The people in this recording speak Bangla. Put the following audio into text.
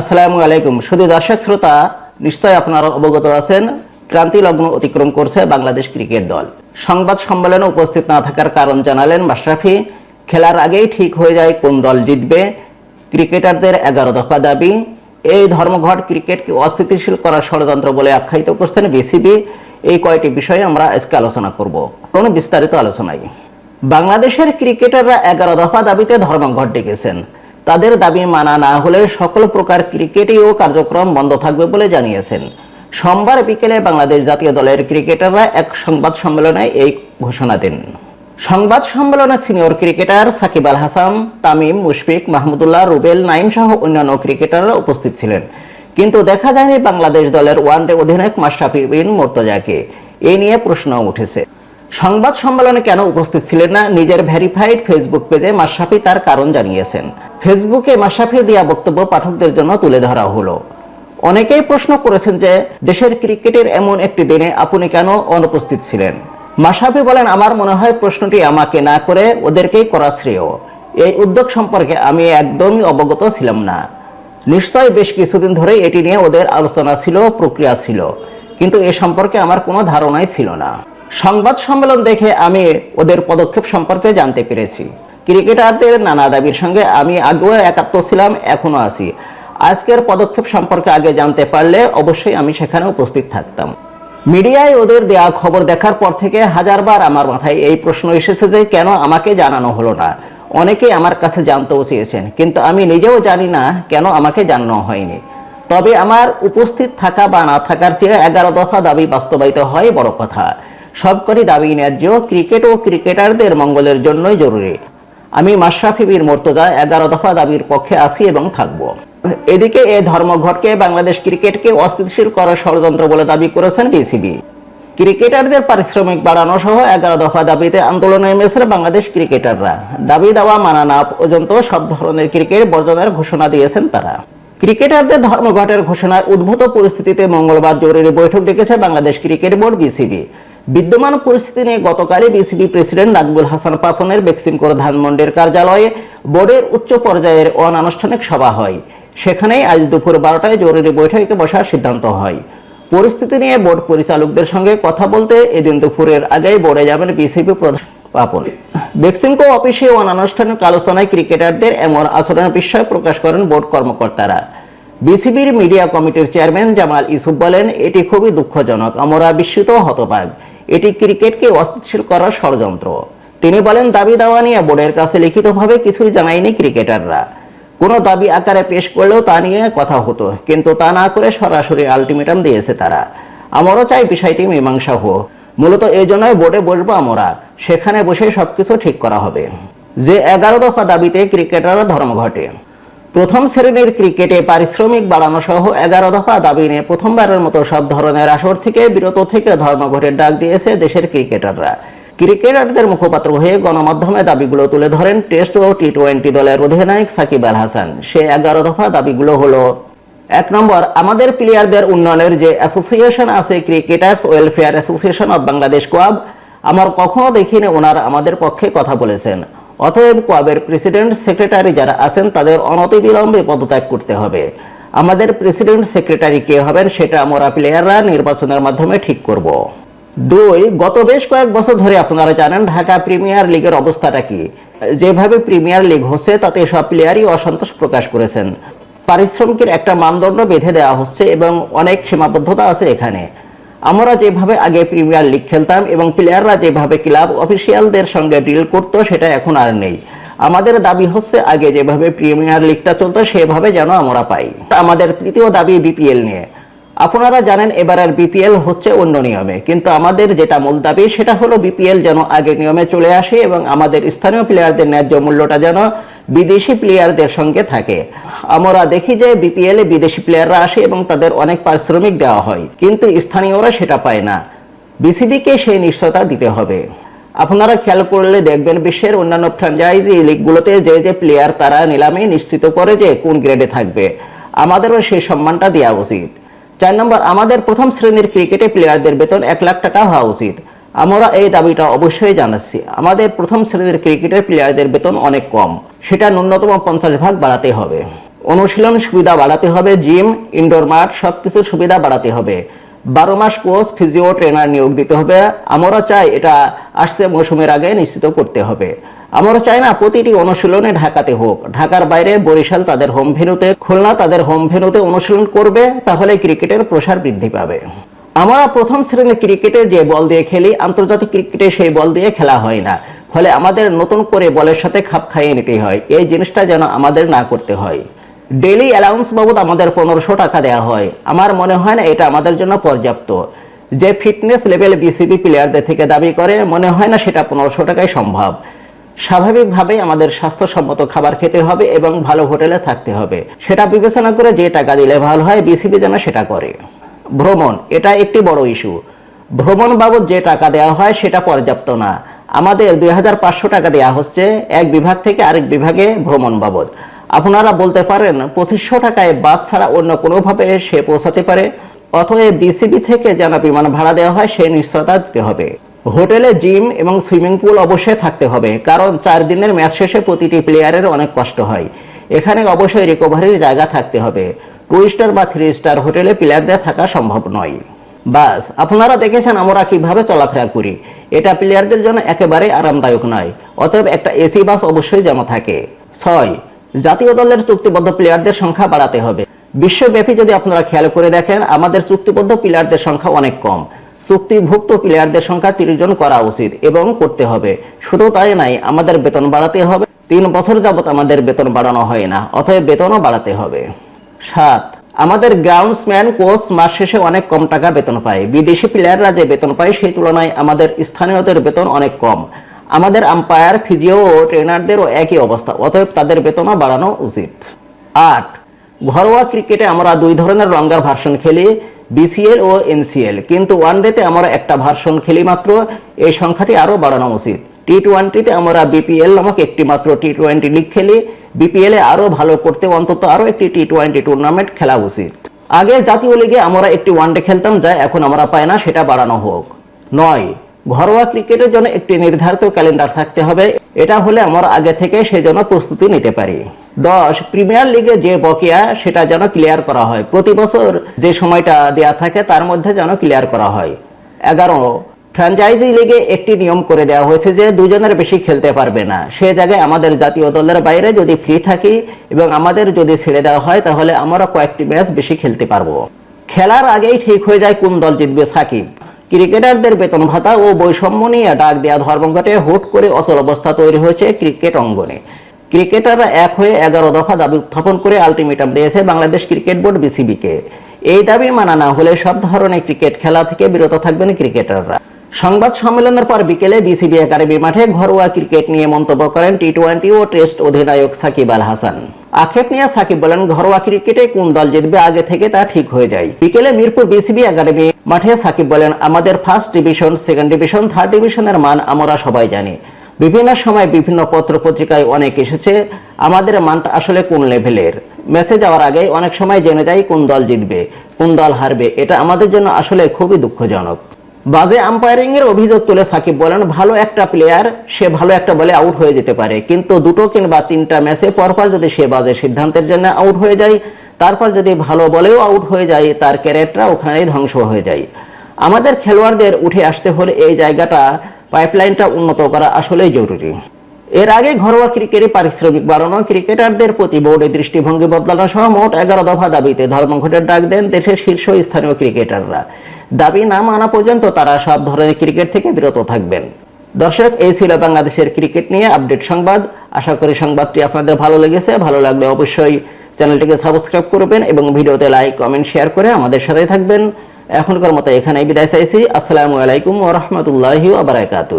আসসালামু আলাইকুম। শুধু দর্শক, শ্রোতা নিশ্চয় আপনারা অবগত আছেন, ক্রান্তি লগ্ন অতিক্রম করছে বাংলাদেশ ক্রিকেট দল। সংবাদ সম্মেলনে উপস্থিত না থাকার কারণ জানালেন মাশরাফি, খেলার আগেই ঠিক হয়ে যায় কোন দল জিতবে। ক্রিকেটারদের এগারো দফা দাবি, এই ধর্মঘট ক্রিকেটকে অস্থিতিশীল করার ষড়যন্ত্র বলে আখ্যায়িত করছেন বিসিবি। এই কয়টি বিষয়ে আমরা আজকে আলোচনা করব। কোনো বিস্তারিত আলোচনায়। বাংলাদেশের ক্রিকেটাররা এগারো দফা দাবিতে ধর্মঘট ডেকেছেন। তাদের দাবি মানা না হলে সকল প্রকার ক্রিকেটীয় কার্যক্রম বন্ধ থাকবে বলে জানিয়েছেন। সোমবার বিকেলে বাংলাদেশ জাতীয় দলের ক্রিকেটাররা এক সংবাদ সম্মেলনে এই ঘোষণা দেন। সংবাদ সম্মেলনে সিনিয়র ক্রিকেটার সাকিব আল হাসান, তামিম, মুশফিক, মাহমুদুল্লাহ, রুবেল, নাইম সহ অন্যান্য ক্রিকেটাররা উপস্থিত ছিলেন। কিন্তু দেখা যায়নি বাংলাদেশ দলের ওয়ানডে অধিনায়ক মাশরাফি বিন মোর্তজাকে। এ নিয়ে প্রশ্ন উঠেছে। সংবাদ সম্মেলনে কেন উপস্থিত ছিলেন না? নিজের ভেরিফাইড ফেসবুক পেজে মাশরাফি তার কারণ জানিয়েছেন। ফেসবুকে মাশরাফি দেওয়া বক্তব্য পাঠকদের জন্য তুলে ধরা হলো। অনেকেই প্রশ্ন করেছেন যে, দেশের ক্রিকেটের এমন একটি দিনে আপনি কেন অনুপস্থিত ছিলেন? মাশরাফি বলেন, আমার মনে হয় প্রশ্নটি আমাকে না করে ওদেরকেই করা শ্রেয়। এই উদ্যোগ সম্পর্কে আমি একদমই অবগত ছিলাম না। নিশ্চয় বেশ কিছুদিন ধরে এটি নিয়ে ওদের আলোচনা ছিল, প্রক্রিয়া ছিল। কিন্তু এ সম্পর্কে আমার কোনো ধারণাই ছিল না। সংবাদ সম্মেলন দেখে আমি ওদের পদক্ষেপ সম্পর্কে জানতে পেরেছি। ক্রিকেটারদের নানা দাবির সঙ্গে আমি আগেও একাত্ম ছিলাম, এখনও আছি। আজকের পদক্ষেপ সম্পর্কে আগে জানতে পারলে অবশ্যই আমি সেখানে উপস্থিত থাকতাম। মিডিয়ায় ওদের দেয়া খবর দেখার পর থেকে হাজারবার আমার মাথায় এই প্রশ্ন এসেছে যে, কেন আমাকে জানানো হলো না? অনেকেই আমার কাছে জানতেও চেয়েছেন, কিন্তু আমি নিজেও জানি না কেন আমাকে জানানো হয়নি। তবে আমার উপস্থিত থাকা বা না থাকার চেয়ে এগারো দফা দাবি বাস্তবায়িত হয় বড় কথা। সবকটি দাবি ন্যায্য, ক্রিকেট ও ক্রিকেটারদের মঙ্গলের জন্যই জরুরি। আমি মাশরাফি বীর মোর্তজা, এগারো দফা দাবির পক্ষে আছি এবং থাকব। এদিকে এই ধর্মঘটকে বাংলাদেশ ক্রিকেটকে অস্থিতিশীল করার ষড়যন্ত্র বলে দাবি করেছেন ডিসিবি ক্রিকেটারদের পারিশ্রমিক বাড়ানো সহ এগারো দফা দাবিতে আন্দোলনে নেমেছে বাংলাদেশ ক্রিকেটাররা। দাবি দেওয়া মানা না পর্যন্ত সব ধরনের ক্রিকেট বর্জনের ঘোষণা দিয়েছেন তারা। ক্রিকেটারদের ধর্মঘটের ঘোষণায় উদ্ভূত পরিস্থিতিতে মঙ্গলবার জরুরি বৈঠক ডেকেছে বাংলাদেশ ক্রিকেট বোর্ড বিসিবি। বিদ্যমান পরিস্থিতি নিয়ে গতকালই বিসিবি প্রেসিডেন্ট নাকবুল হাসান পাপনের বেক্সিমকোর ধানমন্ডির কার্যালয়ে বোর্ডের উচ্চ পর্যায়ের অনানুষ্ঠানিক সভা হয়। সেখানেই আজ দুপুর বারোটায় জরুরি বৈঠকে বসার সিদ্ধান্ত হয়। পরিস্থিতি নিয়ে বোর্ড পরিচালকদের সঙ্গে কথা বলতে এদিন দুপুরের আগেই বোর্ডে যাবেন বিসিবি প্রধান পাপন বেক্সিমকো অফিসে অনানুষ্ঠানিক আলোচনায় ক্রিকেটারদের এমন আচরণের বিষয় প্রকাশ করেন বোর্ড কর্মকর্তারা। বিসিবির মিডিয়া কমিটির চেয়ারম্যান জামাল ইসুফ বলেন, এটি খুবই দুঃখজনক। আমরা বিস্মিত হতবাক এটি ক্রিকেটকে অস্থিতিশীল করার ষড়যন্ত্র। তিনি বলেন, দাবি দাওয়া নিয়ে বোর্ডের কাছে লিখিতভাবে কিছুই জানায়নি ক্রিকেটাররা। কোনো দাবি আকারে পেশ করলেও তা নিয়ে কথা হতো, কিন্তু তা না করে সরাসরি আলটিমেটাম দিয়েছে তারা। আমারও চাই বিষয়টি মীমাংসা হোক। মূলত এই জন্যই বোর্ডে বসবো আমরা। সেখানে বসে সবকিছু ঠিক করা হবে। যে এগারো দফা দাবিতে ক্রিকেটাররা ধর্মঘটে। প্রথম শ্রেণির ক্রিকেটে পারিশ্রমিক বাড়ানো সহ এগারো দফা দাবি নিয়ে প্রথমবারের মতো সব ধরনের আসর থেকে বিরত থেকে ধর্মঘটের ডাক দিয়েছে দেশের ক্রিকেটাররা। ক্রিকেটারদের মুখপাত্র হয়ে গণমাধ্যমে দাবিগুলো তুলে ধরেন টেস্ট ও টি টোয়েন্টি দলের অধিনায়ক সাকিব আল হাসান। সে এগারো দফা দাবিগুলো হলো, এক নম্বর, আমাদের প্লেয়ারদের উন্নয়নের যে অ্যাসোসিয়েশন আছে cricketers welfare association of Bangladesh কোয়াব, আমার কখনো দেখিনি ওনার আমাদের পক্ষে কথা বলেছেন। অতএব কোয়াবের প্রেসিডেন্ট সেক্রেটারি যারা আছেন, তাদের অনতিবিলম্বে পদত্যাগ করতে হবে। আমাদের প্রেসিডেন্ট সেক্রেটারি কে হবেন, সেটা আমরা প্লেয়াররা নির্বাচনের মাধ্যমে ঠিক করব। দুই, গত বেশ কয়েক বছর ধরে আপনারা জানেন ঢাকা প্রিমিয়ার লিগের অবস্থাটা কি। যেভাবে প্রিমিয়ার লিগ হচ্ছে, তাতে সব প্লেয়ারই অসন্তোষ প্রকাশ করেছেন। পারিশ্রমিকের একটা মানদণ্ড বেঁধে দেওয়া হচ্ছে এবং অনেক সীমাবদ্ধতা আছে এখানে। আমরা যেভাবে আগে প্রিমিয়ার লিগ খেলতাম এবং প্লেয়াররা যেভাবে ক্লাব অফিসিয়ালদের সঙ্গে ডিল করতো, সেটা এখন আর নেই। আমাদের দাবি হচ্ছে আগে যেভাবে প্রিমিয়ার লিগটা চলতো, সেভাবে যেন আমরা পাই। আমাদের তৃতীয় দাবি বিপিএল নিয়ে। আপনারা জানেন এবারের বিপিএল হচ্ছে অন্য নিয়মে, কিন্তু আমাদের যেটা মূল দাবি সেটা হলো বিপিএল যেন আগের নিয়মে চলে আসে এবং আমাদের স্থানীয় প্লেয়ারদের ন্যায্য মূল্যটা যেন বিদেশি প্লেয়ারদের সঙ্গে থাকে। আমরা দেখি যে বিপিএল এ বিদেশি প্লেয়াররা আসে এবং তাদের অনেক পারিশ্রমিক দেওয়া হয়, কিন্তু স্থানীয়রা সেটা পায় না। বিসিবিকে সেই নিশ্চয়তা দিতে হবে। আপনারা খেয়াল করলে দেখবেন বিশ্বের অন্যান্য ফ্র্যাঞ্চাইজি লিগগুলোতে যে যে প্লেয়ার তারা নিলামে নিশ্চিত করে যে কোন গ্রেডে থাকবে। আমাদেরও সেই সম্মানটা দেওয়া উচিত। চার নম্বর, আমাদের প্রথম শ্রেণির ক্রিকেটে প্লেয়ারদের বেতন এক লাখ টাকা হওয়া উচিত। আমরা এই দাবিটা অবশ্যই জানাচ্ছি। আমাদের প্রথম শ্রেণির ক্রিকেটের প্লেয়ারদের বেতন অনেক কম। সেটা ন্যূনতম পঞ্চাশ ভাগ বাড়াতে হবে। অনুশীলন সুবিধা বাড়াতে হবে জিম ইনডোর মাঠ, সবকিছুর সুবিধা বাড়াতে হবে। বারো মাস কোর্স ফিজিও ট্রেনার নিয়োগ দিতে হবে। আমরা চাই এটা আসছে মৌসুমের আগে নিশ্চিত করতে হবে। আমরা চাই না প্রতিটি অনুশীলনে ঢাকাতে হোক। ঢাকার বাইরে বরিশাল তাদের হোম ভেনুতে খুলনা তাদের হোম ভেনুতে অনুশীলন করবে, তাহলে ক্রিকেটের প্রসার বৃদ্ধি পাবে। আমরা প্রথম শ্রেণির ক্রিকেটে যে বল দিয়ে খেলি, আন্তর্জাতিক ক্রিকেটে সেই বল দিয়ে খেলা হয় না। ফলে আমাদের নতুন করে বলের সাথে খাপ খাইয়ে নিতে হয়। এই জিনিসটা যেন আমাদের না করতে হয়। ডেইলি অ্যালাউন্স বাবদ আমাদের পনেরোশো টাকা দেওয়া হয়। আমার মনে হয় না এটা আমাদের জন্য পর্যাপ্ত। যে ফিটনেস লেভেল বিসিবি প্লেয়ারদের থেকে দাবি করে, মনে হয় না সেটা পনেরোশো টাকায় সম্ভব। স্বাভাবিকভাবেই আমাদের স্বাস্থ্যসম্মত খাবার খেতে হবে এবং ভালো হোটেলে থাকতে হবে। সেটা বিবেচনা করে যে টাকা দিলে ভালো হয়, বিসিবি যেন সেটা করে। ভ্রমণ, এটা একটি বড় ইস্যু ভ্রমণ বাবদ যে টাকা দেওয়া হয় সেটা পর্যাপ্ত না। আমাদের দুই হাজার পাঁচশো টাকা দেওয়া হচ্ছে এক বিভাগ থেকে আরেক বিভাগে ভ্রমণ বাবদ। আপনারা বলতে পারেন, পঁচিশশো টাকায় বাস ছাড়া অন্য কোনোভাবে সে পৌঁছাতে পারে অতএব বিসিবি থেকে যেন বিমান ভাড়া দেওয়া হয় সেই নিশ্চয়তা দিতে হবে। হোটেলে জিম এবং সুইমিং পুল অবশ্যই থাকতে হবে, কারণ চার দিনের ম্যাচ শেষে প্রতিটি প্লেয়ারের অনেক কষ্ট হয়। এখানে অবশ্যই রিকভারির জায়গা থাকতে হবে। টু স্টার বা থ্রি স্টার হোটেলে প্লেয়ারদের থাকা সম্ভব নয়। বাস, আপনারা দেখেছেন আমরা কীভাবে চলাফেরা করি। এটা প্লেয়ারদের জন্য একেবারে আরামদায়ক নয়, অতএব একটা এসি বাস অবশ্যই জমা থাকে। ছয়, জাতীয় দলের চুক্তিবদ্ধ প্লেয়ারদের সংখ্যা বাড়াতে হবে। বিশ্বব্যাপী যদি আপনারা খেয়াল করে দেখেন, আমাদের চুক্তিবদ্ধ প্লেয়ারদের সংখ্যা অনেক কম। চুক্তিভুক্ত প্লেয়ারদের সংখ্যা তিরিশ জন করা উচিত এবং করতে হবে। শুধু তাই নাই, আমাদের বেতন বাড়াতে হবে। তিন বছর যাবত আমাদের বেতন বাড়ানো হয় না, অতএব বেতনও বাড়াতে হবে। সাত, আমাদের গ্রাউন্ডসম্যান কোচ মাস শেষে অনেক কম টাকা বেতন পায়। বিদেশি প্লেয়াররা যে বেতন পায়, সেই তুলনায় আমাদের স্থানীয়দের বেতন অনেক কম। আমাদের আম্পায়ার ফিজিও ও ট্রেনারদেরও একই অবস্থা, অতএব তাদের বেতনও বাড়ানো উচিত। আট ঘরোয়া ক্রিকেটে আমরা দুই ধরনের রঙ্গার ভার্সন খেলি বিসিএল ও এনসিএল কিন্তু ওয়ান ওয়ানডেতে আমরা একটা ভার্সন খেলি মাত্র, এই সংখ্যাটি আরও বাড়ানো উচিত। টি টোয়েন্টিতে আমরা বিপিএল নামক একটি মাত্র টি টোয়েন্টি লিগ খেলি বিপিএলে আরও ভালো করতে অন্তত আরও একটি টি টোয়েন্টি টুর্নামেন্ট খেলা উচিত। আগে জাতীয় লিগে আমরা একটি ওয়ানডে খেলতাম, যা এখন আমরা পাই না, সেটা বাড়ানো হোক। নয়, ঘরোয়া ক্রিকেটের জন্য একটি নির্ধারিত ক্যালেন্ডার থাকতে হবে। এটা হলে আমরা আগে থেকে সেজন্য প্রস্তুতি নিতে পারি। দশ প্রিমিয়ার লিগে যে বকেয়া, সেটা যেন ক্লিয়ার করা হয়। প্রতি বছর যে সময়টা দেয়া থাকে, তার মধ্যে যেন ক্লিয়ার করা হয়। এগারো ফ্র্যাঞ্চাইজি লিগে একটি নিয়ম করে দেওয়া হয়েছে যে দুজনের বেশি খেলতে পারবে না। সে জায়গায় আমাদের জাতীয় দলের বাইরে যদি ফ্রি থাকি এবং আমাদের যদি ছেড়ে দেওয়া হয়, তাহলে আমরা কয়েকটি ম্যাচ বেশি খেলতে পারব। খেলার আগেই ঠিক হয়ে যায় কোন দল জিতবে সাকিব। ক্রিকেটারদের বেতন ভাতা ও বৈষম্য নিয়ে ডাক দেওয়া ধর্মঘটে হুট করে অচল অবস্থা তৈরি হয়েছে ক্রিকেট অঙ্গনে। ক্রিকেটাররা এক হয়ে এগারো দফা দাবি উত্থাপন করে আলটিমেটাম দিয়েছে বাংলাদেশ ক্রিকেট বোর্ড বিসিবিকে। এই দাবি মানা না হলে সব ধরনের ক্রিকেট খেলা থেকে বিরত থাকবেন ক্রিকেটাররা। সংবাদ সম্মেলনের পর বিকেলে বিসিবি একাডেমি মাঠে ঘরোয়া ক্রিকেট নিয়ে মন্তব্য করেন টি টোয়েন্টি ও টেস্ট অধিনায়ক সাকিব আল হাসান। আক্ষেপ নিয়ে সাকিব বলেন, ঘরোয়া ক্রিকেটে কোন দল জিতবে আগে থেকে তা ঠিক হয়ে যায়। বিকেলে মিরপুর বিসিবি একাডেমি মাঠে সাকিব বলেন, আমাদের first division, second division, third ডিভিশনের মান আমরা সবাই জানি। বিভিন্ন সময় বিভিন্ন পত্র পত্রিকায় অনেক এসেছে। আমাদের মানটা আসলে কোন লেভেলের? মেসেজ যাওয়ার আগে অনেক সময় জেনে যাই কোন দল জিতবে, কোন দল হারবে। এটা আমাদের জন্য আসলে খুবই দুঃখজনক। বাজে আম্পায়ারিং এর অভিযোগ তুলে সাকিব বলেন, ভালো একটা প্লেয়ার সে ভালো একটা বলে আউট হয়ে যেতে পারে। কিন্তু দুটো কিংবা তিনটা ম্যাচে পরপর যদি সে বাজে সিদ্ধান্তের জন্য আউট হয়ে যায়, তারপর যদি ভালো বলেও আউট হয়ে যায়, তার ক্যারেক্টার ওখানেই ধ্বংস হয়ে যায়। আমাদের খেলোয়াড়দের উঠে আসতে হলে এই জায়গাটা পাইপলাইনটা উন্নত করা আসলেই জরুরি। এর আগে ঘরোয়া ক্রিকেটে পারিশ্রমিক বাড়ানো ক্রিকেটারদের প্রতি বোর্ডের দৃষ্টিভঙ্গি বদলানো সহ মোট এগারো দফা দাবিতে ধর্মঘটের ডাক দেন দেশের শীর্ষ স্থানীয় ক্রিকেটাররা। দাবি না মানা পর্যন্ত তারা সব ধরনের ক্রিকেট থেকে বিরত থাকবেন। দর্শক, এই ছিল বাংলাদেশের ক্রিকেট নিয়ে আপডেট সংবাদ। আশা করি সংবাদটি আপনাদের ভালো লেগেছে। ভালো লাগলে অবশ্যই চ্যানেলটিকে সাবস্ক্রাইব করবেন এবং ভিডিওতে লাইক, কমেন্ট, শেয়ার করে আমাদের সাথে থাকবেন। এখনকার মতো এখানেই বিদায় চাইছি। আসসালামু আলাইকুম ওরহমতুল্লাহি আবরাকাতু